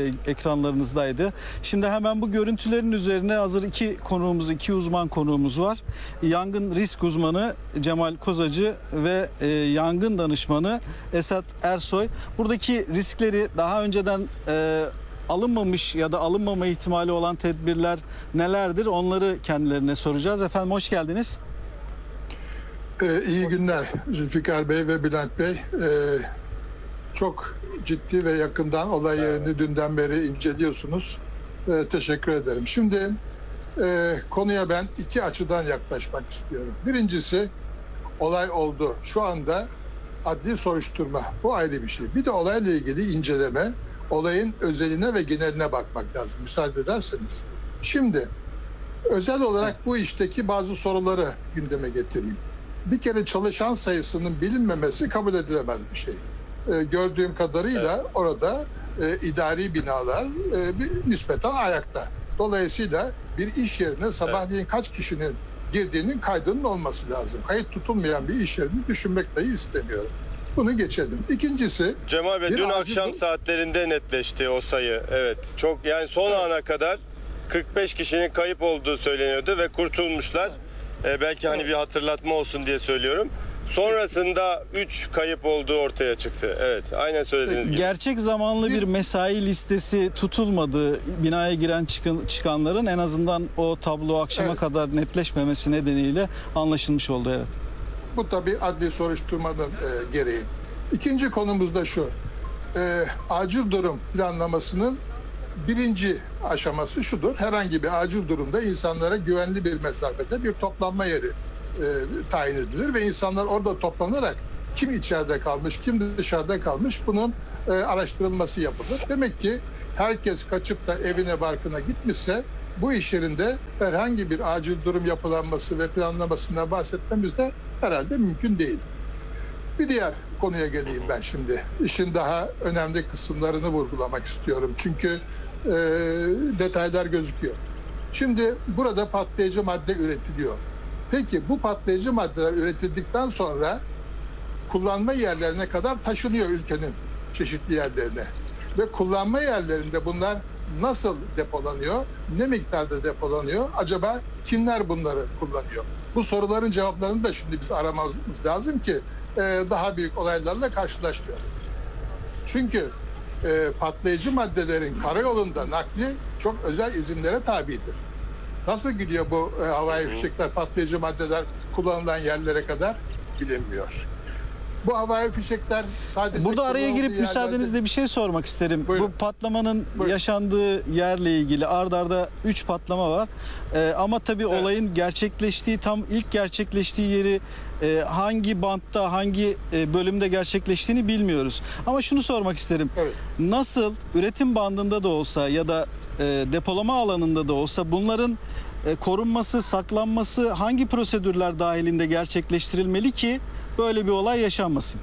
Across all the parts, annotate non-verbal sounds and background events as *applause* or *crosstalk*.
e, ekranlarınızdaydı. Şimdi hemen bu görüntülerin üzerine hazır iki konuğumuz, iki uzman konuğumuz var. Yangın risk uzmanı Cemal Kozacı ve e, yangın danışmanı Esat Ersoy. Buradaki riskleri daha önceden e, alınmamış ya da alınmama ihtimali olan tedbirler nelerdir? Onları kendilerine soracağız. Efendim hoş geldiniz. Ee, iyi günler Zülfikar Bey ve Bülent Bey. Ee, çok ciddi ve yakından olay yerini dünden beri inceliyorsunuz. Ee, teşekkür ederim. Şimdi e, konuya ben iki açıdan yaklaşmak istiyorum. Birincisi olay oldu. Şu anda adli soruşturma. Bu ayrı bir şey. Bir de olayla ilgili inceleme, olayın özeline ve geneline bakmak lazım. Müsaade ederseniz. Şimdi özel olarak bu işteki bazı soruları gündeme getireyim bir kere çalışan sayısının bilinmemesi kabul edilemez bir şey. Ee, gördüğüm kadarıyla orada e, idari binalar e, bir nispeten ayakta. Dolayısıyla bir iş yerine sabahleyin kaç kişinin girdiğinin kaydının olması lazım. Kayıt tutulmayan bir iş yerini düşünmek dahi istemiyorum. Bunu geçelim. İkincisi Cemal Bey dün akşam bu- saatlerinde netleşti o sayı. Evet. Çok yani son ana kadar 45 kişinin kayıp olduğu söyleniyordu ve kurtulmuşlar. Ee, belki hani bir hatırlatma olsun diye söylüyorum. Sonrasında 3 kayıp olduğu ortaya çıktı. Evet. Aynen söylediğiniz gibi. Gerçek zamanlı bir mesai listesi tutulmadı. Binaya giren çıkın, çıkanların en azından o tablo akşama Evet. kadar netleşmemesi nedeniyle anlaşılmış oldu. Evet. Bu tabii adli soruşturmanın e, gereği. İkinci konumuz da şu. E, acil durum planlamasının birinci aşaması şudur. Herhangi bir acil durumda insanlara güvenli bir mesafede bir toplanma yeri e, tayin edilir ve insanlar orada toplanarak kim içeride kalmış, kim dışarıda kalmış bunun e, araştırılması yapılır. Demek ki herkes kaçıp da evine barkına gitmişse bu iş yerinde herhangi bir acil durum yapılanması ve planlamasından bahsetmemiz de herhalde mümkün değil. Bir diğer konuya geleyim ben şimdi. İşin daha önemli kısımlarını vurgulamak istiyorum. Çünkü e, detaylar gözüküyor. Şimdi burada patlayıcı madde üretiliyor. Peki bu patlayıcı maddeler üretildikten sonra kullanma yerlerine kadar taşınıyor ülkenin çeşitli yerlerine. Ve kullanma yerlerinde bunlar nasıl depolanıyor, ne miktarda depolanıyor, acaba kimler bunları kullanıyor? Bu soruların cevaplarını da şimdi biz aramamız lazım ki e, daha büyük olaylarla karşılaşmayalım. Çünkü e, patlayıcı maddelerin karayolunda nakli çok özel izinlere tabidir. Nasıl gidiyor bu e, havai fişekler, patlayıcı maddeler kullanılan yerlere kadar bilinmiyor. Bu havai fişekler sadece Burada araya girip yerlerde- müsaadenizle bir şey sormak isterim. Buyurun. Bu patlamanın Buyurun. yaşandığı yerle ilgili ard arda 3 patlama var. Ee, ama tabii Evet. olayın gerçekleştiği tam ilk gerçekleştiği yeri e, hangi bantta hangi e, bölümde gerçekleştiğini bilmiyoruz. Ama şunu sormak isterim. Evet. Nasıl üretim bandında da olsa ya da depolama alanında da olsa bunların e, korunması, saklanması hangi prosedürler dahilinde gerçekleştirilmeli ki böyle bir olay yaşanmasın?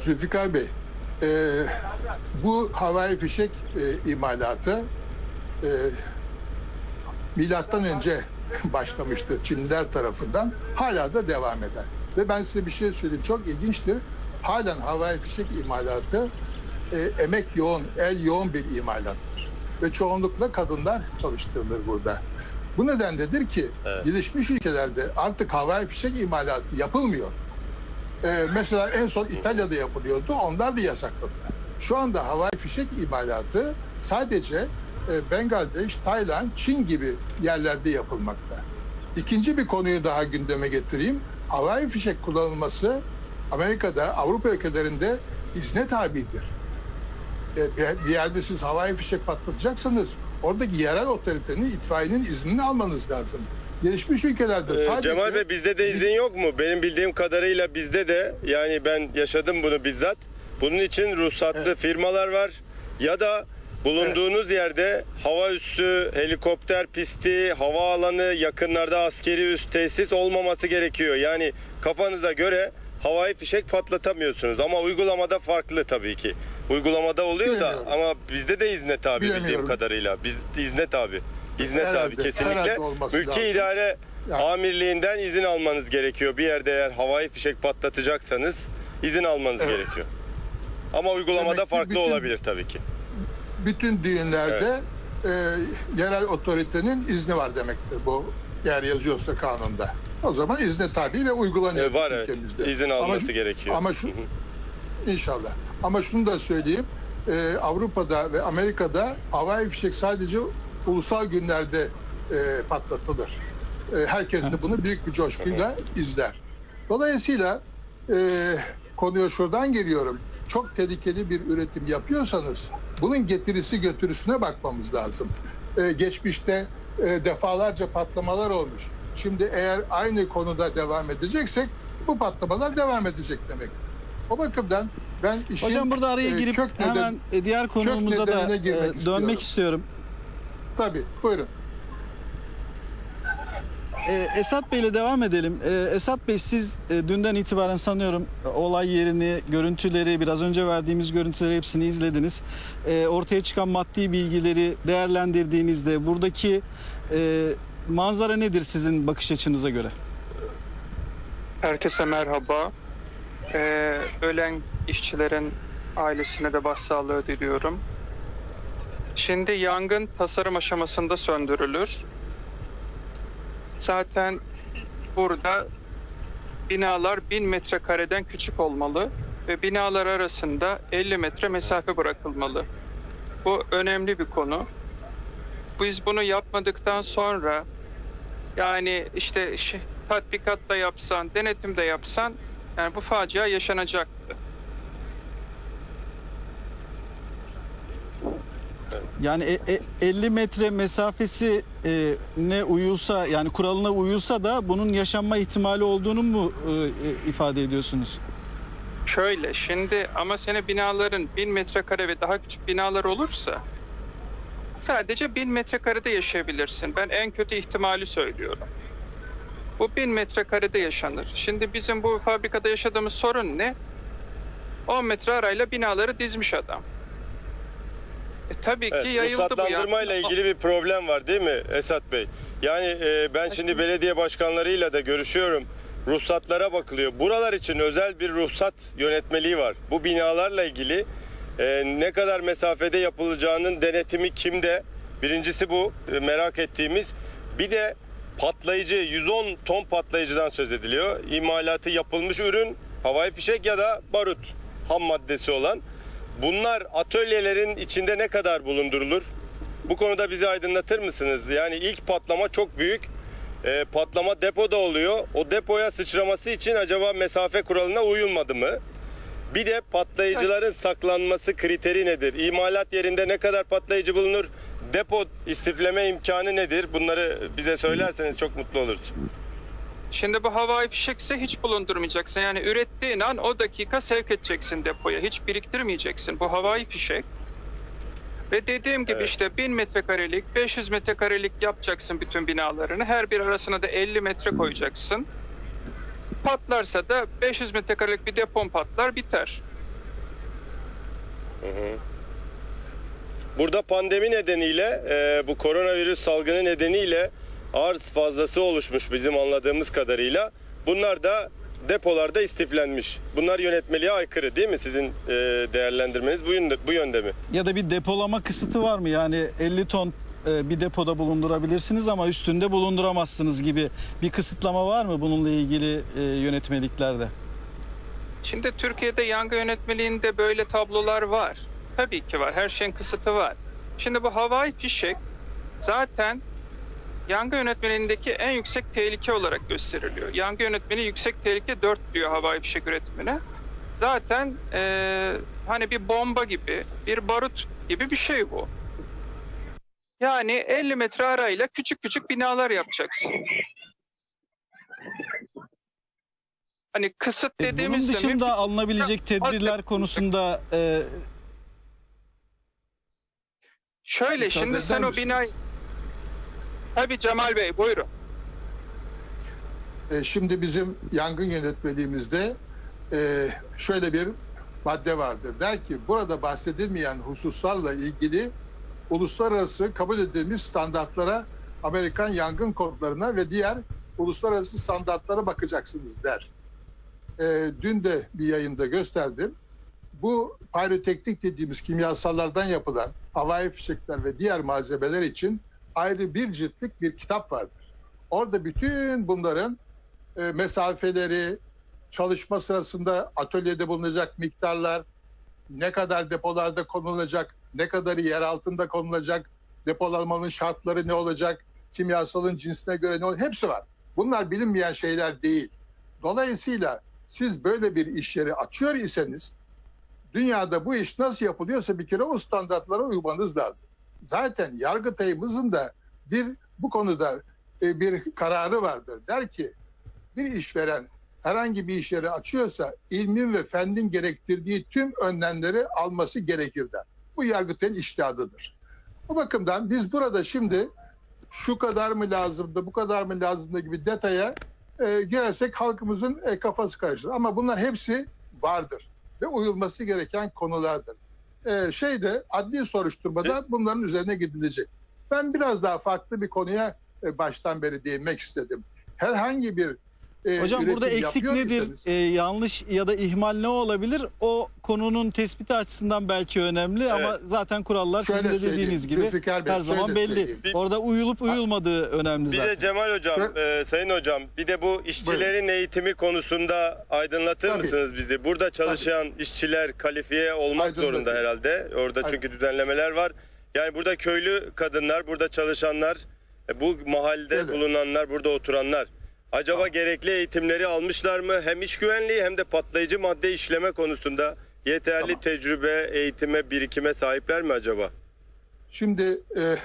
Zülfikar Bey, e, bu havai fişek e, imalatı e, milattan önce *laughs* başlamıştır Çinliler tarafından. Hala da devam eder. Ve ben size bir şey söyleyeyim. Çok ilginçtir. Halen havai fişek imalatı e, emek yoğun, el yoğun bir imalattır. Ve çoğunlukla kadınlar çalıştırılır burada. Bu nedenledir ki gelişmiş ülkelerde artık havai fişek imalatı yapılmıyor. Ee, mesela en son İtalya'da yapılıyordu. Onlar da yasakladılar. Şu anda havai fişek imalatı sadece e, Bangladeş, Tayland, Çin gibi yerlerde yapılmakta. İkinci bir konuyu daha gündeme getireyim. Havai fişek kullanılması Amerika'da, Avrupa ülkelerinde izne tabidir. E, bir- yerde siz havai fişek patlatacaksanız oradaki yerel otoritenin, itfaiyenin iznini almanız lazım. Gelişmiş ülkelerde Ee, sadece... Cemal Bey bizde de izin yok mu? Benim bildiğim kadarıyla bizde de yani ben yaşadım bunu bizzat. Bunun için ruhsatlı firmalar var ya da bulunduğunuz yerde hava üssü, helikopter pisti, havaalanı, yakınlarda askeri üs tesis olmaması gerekiyor. Yani kafanıza göre havai fişek patlatamıyorsunuz ama uygulamada farklı tabii ki. Uygulamada oluyor da Bilemiyorum. ama bizde de izne tabi bildiğim Bilemiyorum. kadarıyla. Biz izne tabi. İzne Herhalde, tabi kesinlikle. herhalde olması Mülki lazım. idare Yani- amirliğinden izin almanız gerekiyor. Bir yerde eğer havai fişek patlatacaksanız izin almanız Evet. gerekiyor. Ama uygulamada Demek ki farklı bütün- olabilir tabii ki. bütün düğünlerde e, yerel otoritenin izni var demektir bu eğer yazıyorsa kanunda. O zaman izne tabi ve uygulanıyor E, var evet. ülkemizde. İzin Ama alması şu- gerekiyor. Ama şu inşallah. Ama şunu da söyleyeyim. e, Avrupa'da ve Amerika'da havai fişek sadece ulusal günlerde e, patlatılır. E, herkes de bunu büyük bir coşkuyla izler. Dolayısıyla e, konuya şuradan geliyorum. Çok tehlikeli bir üretim yapıyorsanız bunun getirisi götürüsüne bakmamız lazım. E, geçmişte e, defalarca patlamalar olmuş. Şimdi eğer aynı konuda devam edeceksek bu patlamalar devam edecek demek. O bakımdan ben işin Hocam burada araya e, girip kök neden- hemen e, diğer konuğumuza da e, istiyorum. dönmek istiyorum. Tabii buyurun. E, Esat Bey ile devam edelim. E, Esat Bey siz e, dünden itibaren sanıyorum e, olay yerini, görüntüleri, biraz önce verdiğimiz görüntüleri hepsini izlediniz. E, ortaya çıkan maddi bilgileri değerlendirdiğinizde buradaki e, manzara nedir sizin bakış açınıza göre? Herkese merhaba. Ee, ölen işçilerin ailesine de başsağlığı diliyorum. Şimdi yangın tasarım aşamasında söndürülür. Zaten burada binalar 1000 metrekareden küçük olmalı ve binalar arasında 50 metre mesafe bırakılmalı. Bu önemli bir konu. Biz bunu yapmadıktan sonra yani işte tatbikat da yapsan, denetim de yapsan yani bu facia yaşanacaktı. Yani e- e- 50 metre mesafesi e, ne uyulsa yani kuralına uyulsa da bunun yaşanma ihtimali olduğunu mu e, e, ifade ediyorsunuz? Şöyle şimdi ama sene binaların 1000 metrekare ve daha küçük binalar olursa sadece 1000 metrekarede yaşayabilirsin. Ben en kötü ihtimali söylüyorum. Bu 1000 metrekarede yaşanır. Şimdi bizim bu fabrikada yaşadığımız sorun ne? 10 metre arayla binaları dizmiş adam. E, tabii ki Evet, yayıldı bu ruhsatlandırmayla ilgili bir problem var değil mi Esat Bey? Yani e, ben şimdi belediye başkanlarıyla da görüşüyorum. Ruhsatlara bakılıyor. Buralar için özel bir ruhsat yönetmeliği var. Bu binalarla ilgili e, ne kadar mesafede yapılacağının denetimi kimde? Birincisi bu e, merak ettiğimiz. Bir de patlayıcı 110 ton patlayıcıdan söz ediliyor. İmalatı yapılmış ürün havai fişek ya da barut ham maddesi olan. Bunlar atölyelerin içinde ne kadar bulundurulur? Bu konuda bizi aydınlatır mısınız? Yani ilk patlama çok büyük. Ee, patlama depoda oluyor. O depoya sıçraması için acaba mesafe kuralına uyulmadı mı? Bir de patlayıcıların saklanması kriteri nedir? İmalat yerinde ne kadar patlayıcı bulunur? Depo istifleme imkanı nedir? Bunları bize söylerseniz çok mutlu oluruz. Şimdi bu havai fişekse hiç bulundurmayacaksın. Yani ürettiğin an o dakika sevk edeceksin depoya. Hiç biriktirmeyeceksin. Bu havai fişek. Ve dediğim gibi Evet. işte 1000 metrekarelik, 500 metrekarelik yapacaksın bütün binalarını. Her bir arasına da 50 metre koyacaksın. Patlarsa da 500 metrekarelik bir depon patlar biter. Burada pandemi nedeniyle e, bu koronavirüs salgını nedeniyle arz fazlası oluşmuş bizim anladığımız kadarıyla. Bunlar da depolarda istiflenmiş. Bunlar yönetmeliğe aykırı değil mi sizin e, değerlendirmeniz bu yönde, bu yönde mi? Ya da bir depolama kısıtı var mı? Yani 50 ton e, bir depoda bulundurabilirsiniz ama üstünde bulunduramazsınız gibi bir kısıtlama var mı bununla ilgili e, yönetmeliklerde? Şimdi Türkiye'de yangın yönetmeliğinde böyle tablolar var. Tabii ki var. Her şeyin kısıtı var. Şimdi bu havai fişek zaten yangın yönetmeliğindeki en yüksek tehlike olarak gösteriliyor. Yangın yönetmeliği yüksek tehlike 4 diyor havai fişek üretimine. Zaten eee, hani bir bomba gibi, bir barut gibi bir şey bu. Yani 50 metre arayla küçük küçük binalar yapacaksın. Hani kısıt E, bunun dışında alınabilecek tedbirler konusunda e, Şöyle Müsaade şimdi sen o binayı... Tabii Cemal Bey buyurun. E, şimdi bizim yangın yönetmeliğimizde e, şöyle bir madde vardır. Der ki burada bahsedilmeyen hususlarla ilgili uluslararası kabul edilmiş standartlara, Amerikan yangın kodlarına ve diğer uluslararası standartlara bakacaksınız der. E, dün de bir yayında gösterdim. Bu pyroteknik dediğimiz kimyasallardan yapılan havai fişekler ve diğer malzemeler için ayrı bir ciltlik bir kitap vardır. Orada bütün bunların e, mesafeleri, çalışma sırasında atölyede bulunacak miktarlar, ne kadar depolarda konulacak, ne kadarı yer altında konulacak, depolanmanın şartları ne olacak, kimyasalın cinsine göre ne olacak, hepsi var. Bunlar bilinmeyen şeyler değil. Dolayısıyla siz böyle bir iş yeri açıyor iseniz dünyada bu iş nasıl yapılıyorsa bir kere o standartlara uymanız lazım. Zaten Yargıtay'ımızın da bir bu konuda e, bir kararı vardır. Der ki bir işveren herhangi bir iş yeri açıyorsa ilmin ve fendin gerektirdiği tüm önlemleri alması gerekir der. Bu Yargıtay'ın iştihadıdır. Bu bakımdan biz burada şimdi şu kadar mı lazımdı, bu kadar mı lazımdı gibi detaya e, girersek halkımızın e, kafası karışır. Ama bunlar hepsi vardır ve uyulması gereken konulardır. E, şeyde adli soruşturmada bunların üzerine gidilecek. Ben biraz daha farklı bir konuya e, baştan beri değinmek istedim. Herhangi bir e, Hocam burada eksik nedir? iseniz- Ee, yanlış ya da ihmal ne olabilir? O konunun tespiti açısından belki önemli ama zaten kurallar Şöyle sizin de dediğiniz gibi Bey, her zaman belli. söyleyeyim. Bir- Orada uyulup uyulmadığı önemli Bir zaten. de Cemal Hocam, Şöyle- e, Sayın Hocam bir de bu işçilerin eğitimi konusunda aydınlatır Tabii. mısınız bizi? Burada çalışan işçiler kalifiye olmak zorunda herhalde. Orada çünkü düzenlemeler var. Yani burada köylü kadınlar, burada çalışanlar, e, bu mahallede Şöyle. bulunanlar, burada oturanlar acaba gerekli eğitimleri almışlar mı? Hem iş güvenliği hem de patlayıcı madde işleme konusunda yeterli Tamam. tecrübe, eğitime, birikime sahipler mi acaba? Şimdi e,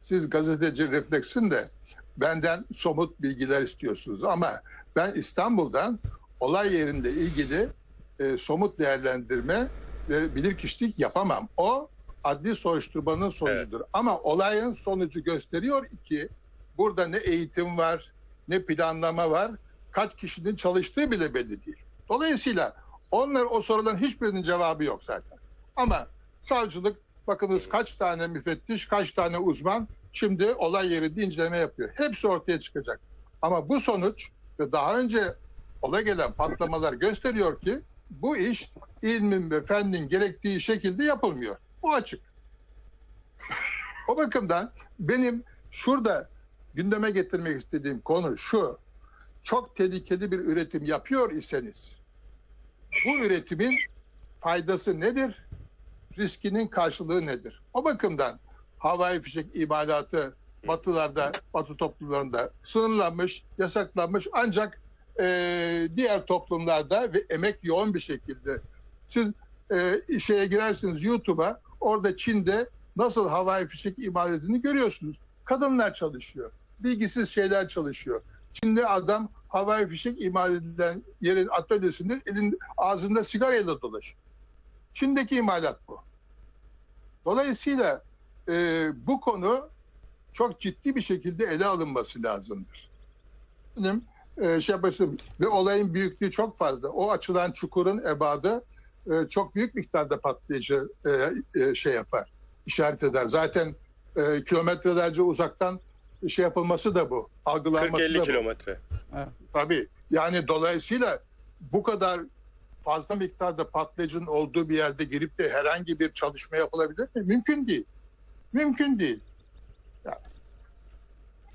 siz gazeteci refleksin de benden somut bilgiler istiyorsunuz ama ben İstanbul'dan olay yerinde ilgili e, somut değerlendirme ve bilirkişilik yapamam. O adli soruşturmanın sonucudur. Ama olayın sonucu gösteriyor ki burada ne eğitim var, ne planlama var, kaç kişinin çalıştığı bile belli değil. Dolayısıyla onlar o soruların hiçbirinin cevabı yok zaten. Ama savcılık bakınız kaç tane müfettiş, kaç tane uzman şimdi olay yerinde inceleme yapıyor. Hepsi ortaya çıkacak. Ama bu sonuç ve daha önce ola gelen patlamalar gösteriyor ki bu iş ilmin ve fennin gerektiği şekilde yapılmıyor. Bu açık. *laughs* O bakımdan benim şurada gündeme getirmek istediğim konu şu. Çok tehlikeli bir üretim yapıyor iseniz bu üretimin faydası nedir? Riskinin karşılığı nedir? O bakımdan havai fişek imalatı batılarda, batı toplumlarında sınırlanmış, yasaklanmış ancak eee, diğer toplumlarda ve emek yoğun bir şekilde siz eee, şeye girersiniz YouTube'a orada Çin'de nasıl havai fişek imal görüyorsunuz. Kadınlar çalışıyor. Bilgisiz şeyler çalışıyor. Çin'de adam havai fişek imal edilen yerin atölyesinde elin ağzında sigarayla dolaşıyor. Çin'deki imalat bu. Dolayısıyla e, bu konu çok ciddi bir şekilde ele alınması lazımdır. Benim e, şey yapasım ve olayın büyüklüğü çok fazla. O açılan çukurun ebadı e, çok büyük miktarda patlayıcı e, e, şey yapar, işaret eder. Zaten e, kilometrelerce uzaktan şey yapılması da bu, algılanması da 40-50 bu. kilometre. Tabii. Yani dolayısıyla bu kadar fazla miktarda patlayıcının olduğu bir yerde girip de herhangi bir çalışma yapılabilir mi? Mümkün değil. Mümkün değil. Yani.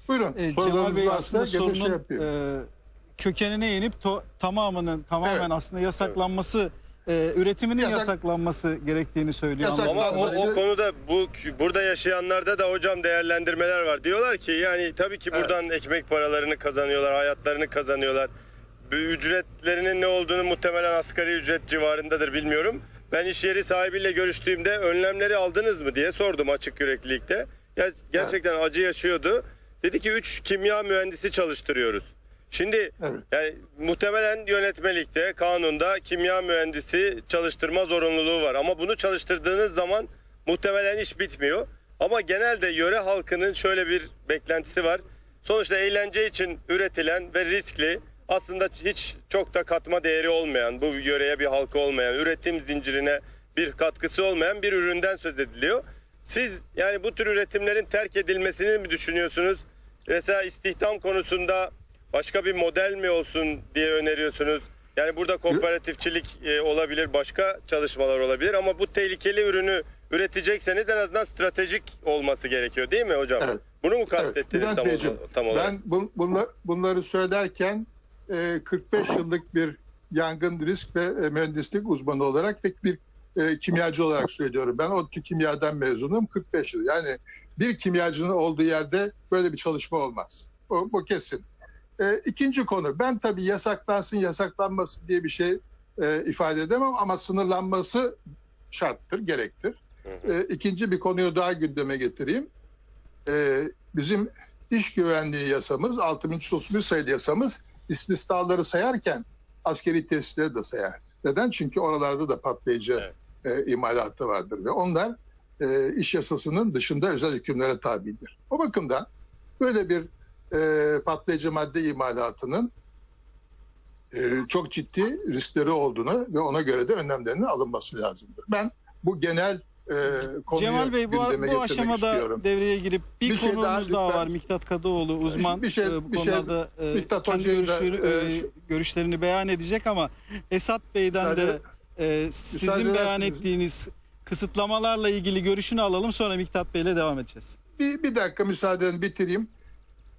Buyurun. Ee, Cemal Bey aslında şey sorunun yapayım. e, kökenine inip to- tamamının tamamen Evet. aslında yasaklanması, e, üretiminin Yasak- yasaklanması gerektiğini söylüyor. Yasak- Ama o, o konuda bu burada yaşayanlarda da hocam değerlendirmeler var. Diyorlar ki yani tabii ki Evet. buradan ekmek paralarını kazanıyorlar, hayatlarını kazanıyorlar. Bu ücretlerinin ne olduğunu muhtemelen asgari ücret civarındadır bilmiyorum. Ben iş yeri sahibiyle görüştüğümde önlemleri aldınız mı diye sordum açık yüreklilikte. Ger- Gerçekten acı yaşıyordu. Dedi ki 3 kimya mühendisi çalıştırıyoruz. Şimdi Evet. yani muhtemelen yönetmelikte, kanunda kimya mühendisi çalıştırma zorunluluğu var. Ama bunu çalıştırdığınız zaman muhtemelen iş bitmiyor. Ama genelde yöre halkının şöyle bir beklentisi var. Sonuçta eğlence için üretilen ve riskli aslında hiç çok da katma değeri olmayan, bu yöreye bir halka olmayan, üretim zincirine bir katkısı olmayan bir üründen söz ediliyor. Siz yani bu tür üretimlerin terk edilmesini mi düşünüyorsunuz? Mesela istihdam konusunda başka bir model mi olsun diye öneriyorsunuz? Yani burada kooperatifçilik e, olabilir, başka çalışmalar olabilir ama bu tehlikeli ürünü üretecekseniz en azından stratejik olması gerekiyor değil mi hocam? Evet. Bunu mu Evet, kastettiniz Bülent tam, Beyciğim, tam olarak? ben bu- bunla- bunları söylerken e, 45 yıllık bir yangın risk ve e, mühendislik uzmanı olarak ve bir e, kimyacı olarak söylüyorum. Ben ODTÜ kimyadan mezunum 45 yıl. Yani bir kimyacının olduğu yerde böyle bir çalışma olmaz. Bu, bu kesin. E, ikinci konu ben tabii yasaklansın yasaklanmasın diye bir şey e, ifade edemem ama sınırlanması şarttır, gerektir. E, ikinci bir konuyu daha gündeme getireyim. E, bizim iş güvenliği yasamız 6331 sayılı yasamız istisnaları sayarken askeri tesisleri de sayar. Neden? Çünkü oralarda da patlayıcı e, imalatı vardır ve onlar e, iş yasasının dışında özel hükümlere tabidir. O bakımdan böyle bir e, patlayıcı madde imalatının e, çok ciddi riskleri olduğunu ve ona göre de önlemlerinin alınması lazımdır. Ben bu genel e, konuyu Cemal Bey bu, bu aşamada istiyorum. devreye girip bir, Bir şey konuğumuz daha daha, lütfen. var. Miktat Kadıoğlu uzman Bir şey- e, bu bir şey- konularda e, Miktat kendi da, görüşleri- e, e, görüşlerini beyan edecek ama Esat Bey'den Müsaade- de e, sizin beyan ettiğiniz kısıtlamalarla ilgili görüşünü alalım sonra Miktat Bey'le devam edeceğiz. Bir, bir dakika müsaaden bitireyim.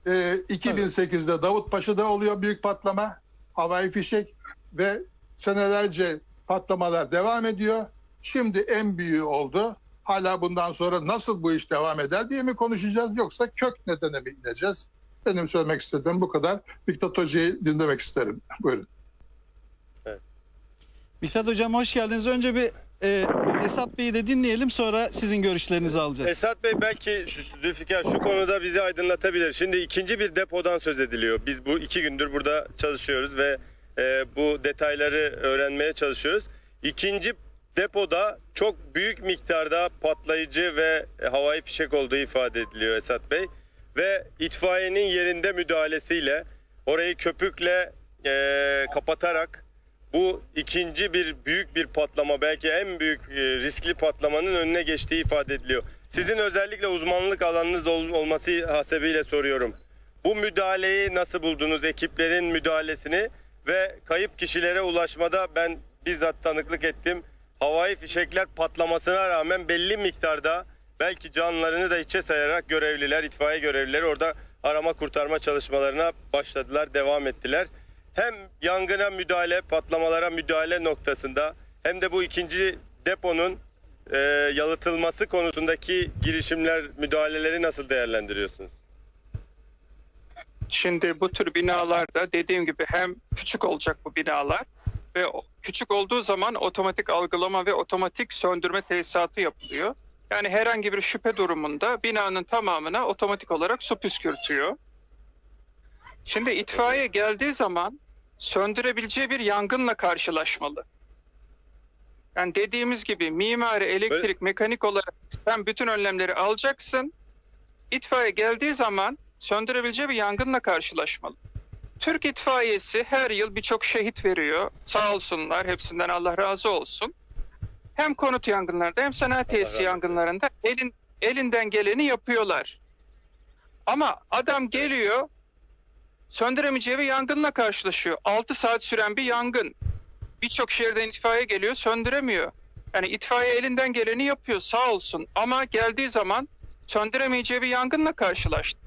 Ee, 2008'de Davutpaşa'da oluyor büyük patlama. Havai fişek ve senelerce patlamalar devam ediyor. Şimdi en büyüğü oldu. Hala bundan sonra nasıl bu iş devam eder diye mi konuşacağız yoksa kök nedene mi ineceğiz? Benim söylemek istediğim bu kadar. Miktat Hoca'yı dinlemek isterim. Buyurun. Miktat Hocam hoş geldiniz. Önce bir e, Esat Bey'i de dinleyelim sonra sizin görüşlerinizi alacağız. Esat Bey belki şu, şu- konuda bizi aydınlatabilir. Şimdi ikinci bir depodan söz ediliyor. Biz bu iki gündür burada çalışıyoruz ve e, bu detayları öğrenmeye çalışıyoruz. İkinci depoda çok büyük miktarda patlayıcı ve havai fişek olduğu ifade ediliyor Esat Bey. Ve itfaiyenin yerinde müdahalesiyle orayı köpükle e, kapatarak bu ikinci bir büyük bir patlama belki en büyük e, riskli patlamanın önüne geçtiği ifade ediliyor. Sizin özellikle uzmanlık alanınız ol- olması hasebiyle soruyorum. Bu müdahaleyi nasıl buldunuz? Ekiplerin müdahalesini ve kayıp kişilere ulaşmada ben bizzat tanıklık ettim. Havai fişekler patlamasına rağmen belli miktarda belki canlarını da içe sayarak görevliler, itfaiye görevlileri orada arama kurtarma çalışmalarına başladılar, devam ettiler. Hem yangına müdahale, patlamalara müdahale noktasında hem de bu ikinci deponun e, yalıtılması konusundaki girişimler, müdahaleleri nasıl değerlendiriyorsunuz? Şimdi bu tür binalarda dediğim gibi hem küçük olacak bu binalar ve küçük olduğu zaman otomatik algılama ve otomatik söndürme tesisatı yapılıyor. Yani herhangi bir şüphe durumunda binanın tamamına otomatik olarak su püskürtüyor. Şimdi itfaiye geldiği zaman söndürebileceği bir yangınla karşılaşmalı. Yani dediğimiz gibi mimari, elektrik, mekanik olarak sen bütün önlemleri alacaksın. İtfaiye geldiği zaman söndürebileceği bir yangınla karşılaşmalı. Türk itfaiyesi her yıl birçok şehit veriyor. Sağ olsunlar, hepsinden Allah razı olsun. Hem konut yangınlarında hem sanayi tesisi yangınlarında elin, elinden geleni yapıyorlar. Ama adam geliyor, söndüremeyeceği bir yangınla karşılaşıyor. 6 saat süren bir yangın. Birçok şehirden itfaiye geliyor, söndüremiyor. Yani itfaiye elinden geleni yapıyor sağ olsun. Ama geldiği zaman söndüremeyeceği bir yangınla karşılaştı.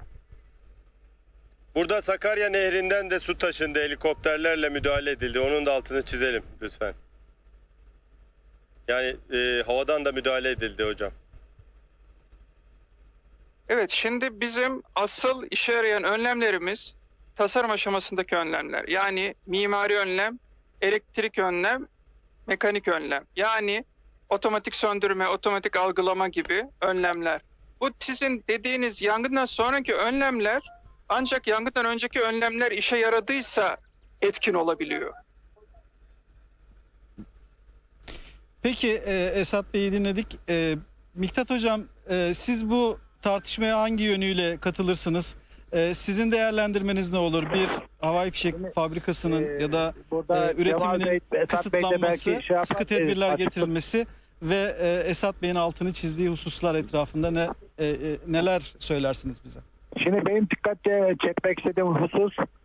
Burada Sakarya Nehri'nden de su taşındı, helikopterlerle müdahale edildi. Onun da altını çizelim lütfen. Yani e, havadan da müdahale edildi hocam. Evet, şimdi bizim asıl işe yarayan önlemlerimiz tasarım aşamasındaki önlemler. Yani mimari önlem, elektrik önlem, mekanik önlem. Yani otomatik söndürme, otomatik algılama gibi önlemler. Bu sizin dediğiniz yangından sonraki önlemler ancak yangından önceki önlemler işe yaradıysa etkin olabiliyor. Peki e, Esat Bey'i dinledik. E, Miktat Hocam e, siz bu tartışmaya hangi yönüyle katılırsınız? E, sizin değerlendirmeniz ne olur? Bir havai fişek fabrikasının Ee, ya da e, üretiminin Bey, kısıtlanması, şey yapar, sıkı tedbirler açıkça- getirilmesi ve e, Esat Bey'in altını çizdiği hususlar etrafında ne e, e, neler söylersiniz bize? Şimdi benim dikkat çekmek istediğim husus